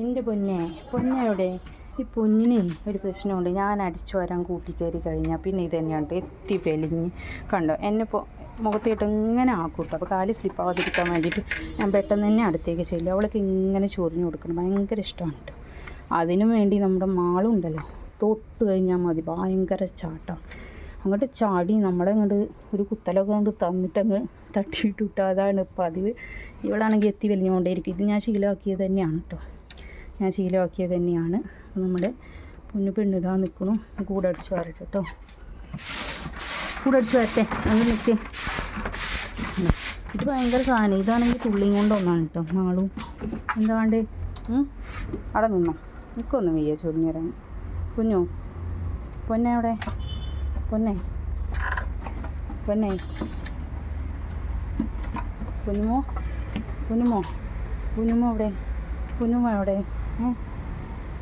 എന്റെ പൊന്നെ പൊന്നയുടെ ഈ പൊന്നിന് ഒരു പ്രശ്നമുണ്ട്. ഞാൻ അടിച്ചു വരാൻ കൂട്ടിക്കയറി കഴിഞ്ഞാൽ പിന്നെ ഇത് തന്നെയാണ്. എത്തി വെലിഞ്ഞ് കണ്ടോ? എന്നെ ഇപ്പോൾ മുഖത്തേട്ട് ഇങ്ങനെ ആക്കൂട്ടോ. അപ്പോൾ കാൽ സ്ലിപ്പാവാതിരിക്കാൻ വേണ്ടിയിട്ട് ഞാൻ പെട്ടെന്ന് തന്നെ അടുത്തേക്ക് ചെല്ലും. അവൾക്ക് ഇങ്ങനെ ചൊറിഞ്ഞു കൊടുക്കണം. ഭയങ്കര ഇഷ്ടമാണ് കേട്ടോ. അതിനു വേണ്ടി നമ്മുടെ മാളുണ്ടല്ലോ തൊട്ട് കഴിഞ്ഞാൽ മതി. ഭയങ്കര ചാട്ടം. അങ്ങോട്ട് ചാടി നമ്മളെ അങ്ങോട്ട് ഒരു കുത്തലൊക്കെ കൊണ്ട് തന്നിട്ടങ്ങ് തട്ടിയിട്ട് അതാണ് പതിവ്. ഇവളാണെങ്കിൽ എത്തി വലിഞ്ഞുകൊണ്ടേയിരിക്കും ഇത് ഞാൻ ശീലമാക്കിയത് തന്നെയാണ് കേട്ടോ. ഞാൻ ശീലമാക്കിയത് തന്നെയാണ്. നമ്മുടെ പൊന്ന് പെണ്ണ് ഇതാ നിൽക്കണു കൂടെ അടിച്ചു കേട്ടോ കൂടെ അടിച്ചു വരട്ടെ. അങ്ങനെ നിൽക്ക് ഇത് ഭയങ്കര സാധനം. ഇതാണെങ്കിൽ തുള്ളിയും കൊണ്ട് ഒന്നാണ് കേട്ടോ നാളും എന്താ വേണ്ടേ? അവിടെ നിന്നോ. നിൽക്കൊന്നും വയ്യ ചൊറിഞ്ഞു തരാൻ കുഞ്ഞു പൊന്നെ അവിടെ? പൊന്നെ? പൊന്നെ? കുഞ്ഞുമോ കുഞ്ഞുമോ കുഞ്ഞുമോ അവിടെ? കുഞ്ഞുമോ അവിടെ?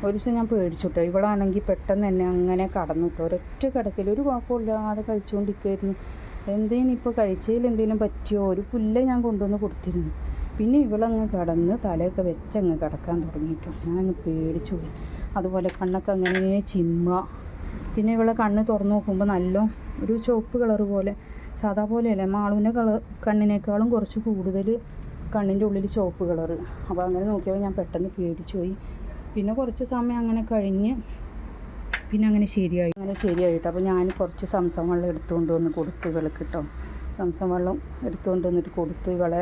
ഒരു ദിവസം ഞാൻ പേടിച്ചുട്ടോ. ഇവളാണെങ്കിൽ പെട്ടെന്ന് തന്നെ അങ്ങനെ കടന്നു കേട്ടോ ഒരൊറ്റ കിടക്കൽ ഒരു കുഴപ്പമില്ലാതെ കഴിച്ചുകൊണ്ടിരിക്കുമായിരുന്നു എന്തേലും ഇപ്പോൾ കഴിച്ചതിൽ എന്തെങ്കിലും പറ്റിയോ? ഒരു പുല്ല് ഞാൻ കൊണ്ടുവന്ന് കൊടുത്തിരുന്നു. പിന്നെ ഇവളങ്ങ് കടന്ന് തലയൊക്കെ വെച്ചങ്ങ് കിടക്കാൻ തുടങ്ങിയിട്ടു. ഞാനങ്ങ് പേടിച്ചു പോയി. അതുപോലെ കണ്ണൊക്കെ അങ്ങനെ ചിമ്മ. പിന്നെ ഇവളെ കണ്ണ് തുറന്നു നോക്കുമ്പോൾ നല്ല ഒരു ചുവപ്പ് കളർ പോലെ. സാധാ പോലെയല്ല. മാളുവിന്റെ കളർ കണ്ണിനേക്കാളും കുറച്ച് കൂടുതൽ കണ്ണിന്റെ ഉള്ളിൽ ചുവപ്പ് കളറ്. അപ്പോൾ അങ്ങനെ നോക്കിയപ്പോൾ ഞാൻ പെട്ടെന്ന് പേടിച്ചു പോയി. പിന്നെ കുറച്ച് സമയം അങ്ങനെ കഴിഞ്ഞ് പിന്നെ അങ്ങനെ ശരിയായി. അങ്ങനെ ശരിയായിട്ട്. അപ്പോൾ ഞാൻ കുറച്ച് സംസം വെള്ളം എടുത്തുകൊണ്ട് വന്ന് കൊടുത്തു ഇവൾക്ക് കിട്ടും സംസം വെള്ളം എടുത്തുകൊണ്ട് വന്നിട്ട് കൊടുത്തു. ഇവളെ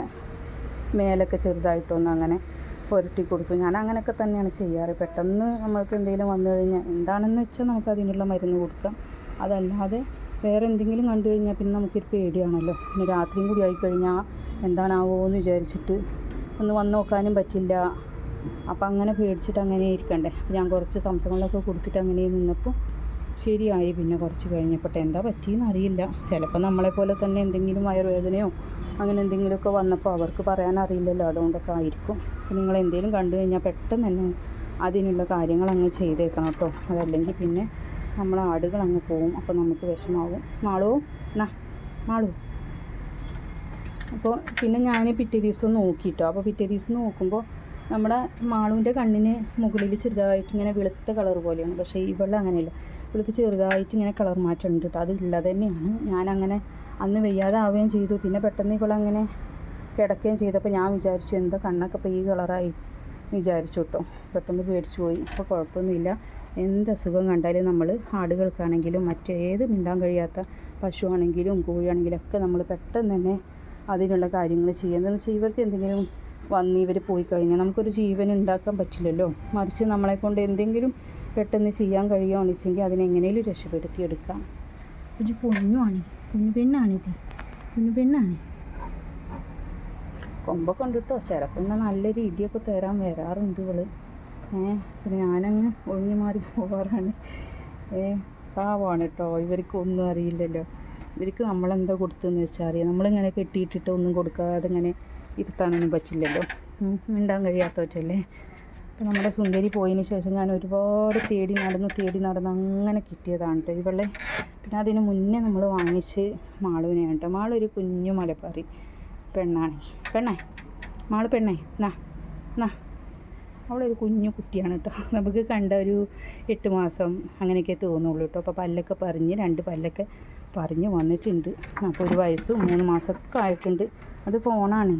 മേലൊക്കെ ചെറുതായിട്ടൊന്ന് അങ്ങനെ പുരട്ടി കൊടുത്തു. ഞാൻ അങ്ങനെയൊക്കെ തന്നെയാണ് ചെയ്യാറ്. പെട്ടെന്ന് നമ്മൾക്ക് എന്തെങ്കിലും വന്നു കഴിഞ്ഞാൽ എന്താണെന്ന് വെച്ചാൽ നമുക്ക് അതിനുള്ള മരുന്ന് കൊടുക്കാം. അതല്ലാതെ വേറെ എന്തെങ്കിലും കണ്ടു കഴിഞ്ഞാൽ പിന്നെ നമുക്കൊരു പേടിയാണല്ലോ. പിന്നെ രാത്രിയും കൂടി ആയിക്കഴിഞ്ഞാൽ എന്താണാവോ എന്ന് വിചാരിച്ചിട്ട് ഒന്ന് വന്ന് നോക്കാനും പറ്റില്ല. അപ്പം അങ്ങനെ പേടിച്ചിട്ട് അങ്ങനെ ഇരിക്കണ്ടേ. ഞാൻ കുറച്ച് സംസങ്ങളൊക്കെ കൊടുത്തിട്ട് അങ്ങനെ നിന്നപ്പോൾ ശരിയായി. പിന്നെ കുറച്ച് കഴിഞ്ഞപ്പോൾ എന്താ പറ്റിയെന്ന് അറിയില്ല. ചിലപ്പോൾ നമ്മളെപ്പോലെ തന്നെ എന്തെങ്കിലും വയറുവേദനയോ അങ്ങനെ എന്തെങ്കിലുമൊക്കെ വന്നപ്പോൾ അവർക്ക് പറയാൻ അറിയില്ലല്ലോ. അതുകൊണ്ടൊക്കെ ആയിരിക്കും. അപ്പോൾ നിങ്ങൾ എന്തെങ്കിലും കണ്ടു കഴിഞ്ഞാൽ പെട്ടെന്ന് തന്നെ അതിനുള്ള കാര്യങ്ങൾ അങ്ങ് ചെയ്തേക്കണം കേട്ടോ അതല്ലെങ്കിൽ പിന്നെ നമ്മളെ ആടുകൾ അങ്ങ് പോവും. അപ്പോൾ നമുക്ക് വിഷമാവും. മാളോ എന്നാ മാളു. അപ്പോൾ പിന്നെ ഞാൻ പിറ്റേ ദിവസം നോക്കിയിട്ടോ അപ്പോൾ പിറ്റേ ദിവസം നോക്കുമ്പോൾ നമ്മുടെ മാളുവിന്റെ കണ്ണിന് മുകളിൽ ചെറുതായിട്ട് ഇങ്ങനെ വെളുത്ത കളർ പോലെയാണ്. പക്ഷേ ഇവളുടെ അങ്ങനെയല്ല. ഇവൾക്ക് ചെറുതായിട്ട് ഇങ്ങനെ കളർ മാറ്റം ഉണ്ട് കേട്ടോ. അത് ഇല്ല തന്നെയാണ്. ഞാനങ്ങനെ അന്ന് വയ്യാതാവുകയും ചെയ്തു. പിന്നെ പെട്ടെന്ന് ഇവളങ്ങനെ കിടക്കുകയും ചെയ്തപ്പോൾ ഞാൻ വിചാരിച്ചു എന്താ കണ്ണൊക്കെ ഇപ്പോൾ ഈ കളറായി. വിചാരിച്ചു കേട്ടോ. പെട്ടെന്ന് പേടിച്ചു പോയി. അപ്പോൾ കുഴപ്പമൊന്നുമില്ല. എന്ത് അസുഖം കണ്ടാലും നമ്മൾ ആടുകൾക്കാണെങ്കിലും മറ്റേത് മിണ്ടാൻ കഴിയാത്ത പശുവാണെങ്കിലും കോഴിയാണെങ്കിലും ഒക്കെ നമ്മൾ പെട്ടെന്ന് തന്നെ അതിനുള്ള കാര്യങ്ങൾ ചെയ്യുക എന്താണെന്ന് വെച്ചാൽ ഇവർക്ക് എന്തെങ്കിലും വന്ന് ഇവർ പോയി കഴിഞ്ഞാൽ നമുക്കൊരു ജീവൻ ഉണ്ടാക്കാൻ പറ്റില്ലല്ലോ. മറിച്ച് നമ്മളെ കൊണ്ട് എന്തെങ്കിലും പെട്ടെന്ന് ചെയ്യാൻ കഴിയുകയാണെന്ന് വെച്ചെങ്കിൽ അതിനെങ്ങനെയും രക്ഷപ്പെടുത്തിയെടുക്കാം. ഒരു പൊന്നുമാണ് കുഞ്ഞു പെണ്ണാണിത് കുഞ്ഞു പെണ്ണാണ് കൊമ്പൊക്കെ ഉണ്ട് കേട്ടോ ചിലപ്പോൾ എന്നാൽ നല്ല രീതിയൊക്കെ തരാൻ വരാറുണ്ട് ഇവൾ. ഏ പിന്നെ ഞാനങ്ങ് ഒഴിഞ്ഞു മാറി പോവാറാണ്. ഏ പാവമാണ് കേട്ടോ ഇവർക്ക് ഒന്നും അറിയില്ലല്ലോ. ഇവർക്ക് നമ്മളെന്താ കൊടുത്തതെന്ന് വെച്ചാൽ അറിയാം. നമ്മളിങ്ങനെ കെട്ടിയിട്ടിട്ട് ഒന്നും കൊടുക്കാതെ ഇങ്ങനെ ഇരുത്താനൊന്നും പറ്റില്ലല്ലോ. മിണ്ടാൻ കഴിയാത്തവറ്റല്ലേ. അപ്പോൾ നമ്മുടെ സുന്ദരി പോയതിന് ശേഷം ഞാൻ ഒരുപാട് തേടി നടന്ന് തേടി നടന്ന് അങ്ങനെ കിട്ടിയതാണ് കേട്ടോ ഇവളെ. പിന്നെ അതിന് മുന്നേ നമ്മൾ വാങ്ങിച്ച് മാളുവിനെയാണ് കേട്ടോ മാളൊരു കുഞ്ഞു മലപ്പാറി പെണ്ണാണ്. പെണ്ണേ? മാൾ പെണ്ണേ? നാ നാ. അവളൊരു കുഞ്ഞു കുട്ടിയാണ് കേട്ടോ നമുക്ക് കണ്ട ഒരു എട്ട് മാസം അങ്ങനെയൊക്കെ തോന്നുള്ളൂ കേട്ടോ അപ്പോൾ പല്ലൊക്കെ പറഞ്ഞ് രണ്ട് പല്ലൊക്കെ പറഞ്ഞ് വന്നിട്ടുണ്ട്. അപ്പോൾ ഒരു വയസ്സ് മൂന്ന് മാസമൊക്കെ ആയിട്ടുണ്ട്. അത് ഫോണാണ്.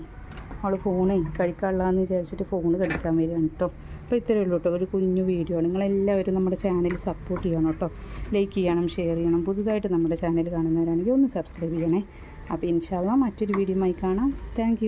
അവൾ ഫോണ് കഴിക്കാനുള്ളതെന്ന് വിചാരിച്ചിട്ട് ഫോൺ കഴിക്കാൻ വരികയാണ് കേട്ടോ അപ്പോൾ ഇത്രയേ ഉള്ളൂ കേട്ടോ ഒരു കുഞ്ഞു വീഡിയോ ആണ്. നിങ്ങളെല്ലാവരും നമ്മുടെ ചാനൽ സപ്പോർട്ട് ചെയ്യണം കേട്ടോ ലൈക്ക് ചെയ്യണം ഷെയർ ചെയ്യണം. പുതുതായിട്ട് നമ്മുടെ ചാനൽ കാണുന്നവരാണെങ്കിൽ ഒന്ന് സബ്സ്ക്രൈബ് ചെയ്യണേ. അപ്പോൾ ഇൻഷാല്ല മറ്റൊരു വീഡിയോയുമായി കാണാം. താങ്ക്